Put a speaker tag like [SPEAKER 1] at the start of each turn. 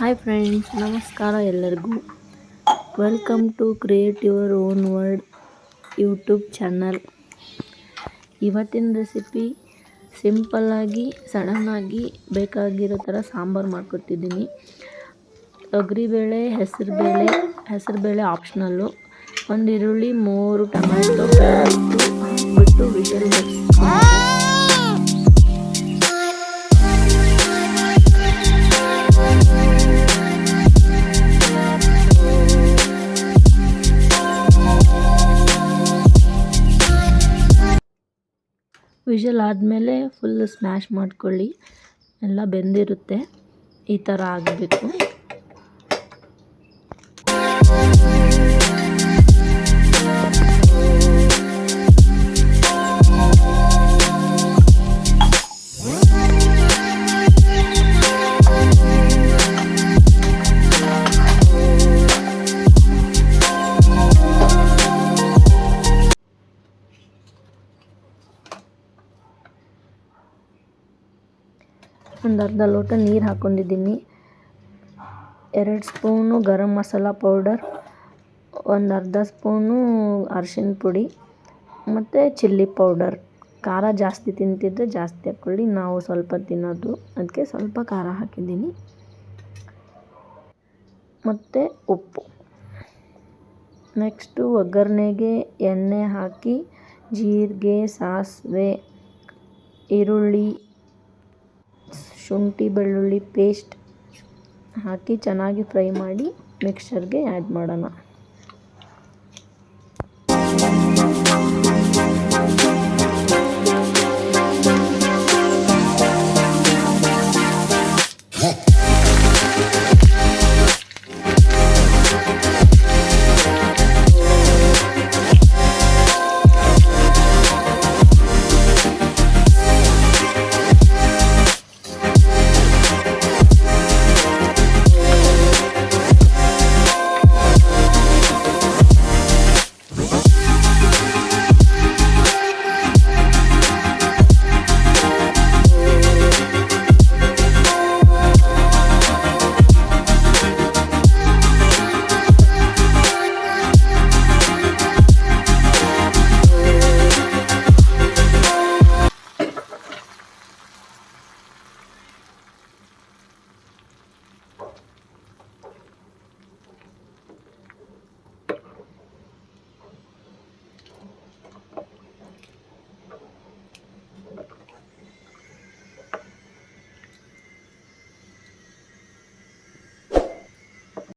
[SPEAKER 1] Hi friends ನಮಸ್ಕಾರ ಎಲ್ಲರಿಗೂ. Welcome to create your own word YouTube channel ಇವತ್ತಿನ recipe ಸಿಂಪಲ್ಲಾಗಿ ಸಡನ್ನಾಗಿ ಬೇಕಾಗಿರೋ ಥರ ಸಾಂಬಾರು ಮಾಡ್ಕೊತಿದ್ದೀನಿ ತೊಗರಿಬೇಳೆ ಹೆಸರುಬೇಳೆ ಹೆಸರುಬೇಳೆ ಆಪ್ಷನಲ್ಲು ಒಂದು ಈರುಳ್ಳಿ, ಮೂರು ಟೊಮ್ಯಾಟೊ ವಿಷಲ್ ಆದಮೇಲೆ ಫುಲ್ ಸ್ಮ್ಯಾಶ್ ಮಾಡ್ಕೊಳ್ಳಿ. ಎಲ್ಲ ಬೆಂದಿರುತ್ತೆ. ಈ ಥರ ಆಗಬೇಕು. ಒಂದು ಅರ್ಧ ಲೋಟ ನೀರು ಹಾಕ್ಕೊಂಡಿದ್ದೀನಿ ಎರಡು ಸ್ಪೂನು ಗರಂ ಮಸಾಲ ಪೌಡರ್ ಒಂದು ಅರ್ಧ ಸ್ಪೂನು ಅರ್ಶಿನ ಪುಡಿ ಮತ್ತು ಚಿಲ್ಲಿ ಪೌಡರ್. ಖಾರ ಜಾಸ್ತಿ ತಿಂತಿದ್ದರೆ ಜಾಸ್ತಿ ಹಾಕ್ಕೊಳ್ಳಿ ನಾವು ಸ್ವಲ್ಪ ತಿನ್ನೋದು. ಅದಕ್ಕೆ ಸ್ವಲ್ಪ ಖಾರ ಹಾಕಿದ್ದೀನಿ. ಮತ್ತು ಉಪ್ಪು. ನೆಕ್ಸ್ಟು ಒಗ್ಗರಣೆಗೆ ಎಣ್ಣೆ ಹಾಕಿ, ಜೀರಿಗೆ, ಸಾಸಿವೆ, ಈರುಳ್ಳಿ ಶುಂಠಿ ಬೆಳ್ಳುಳ್ಳಿ ಪೇಸ್ಟ್ ಹಾಕಿ ಚೆನ್ನಾಗಿ ಫ್ರೈ ಮಾಡಿ ಮಿಕ್ಸರ್ಗೆ ಆ್ಯಡ್ ಮಾಡೋಣ.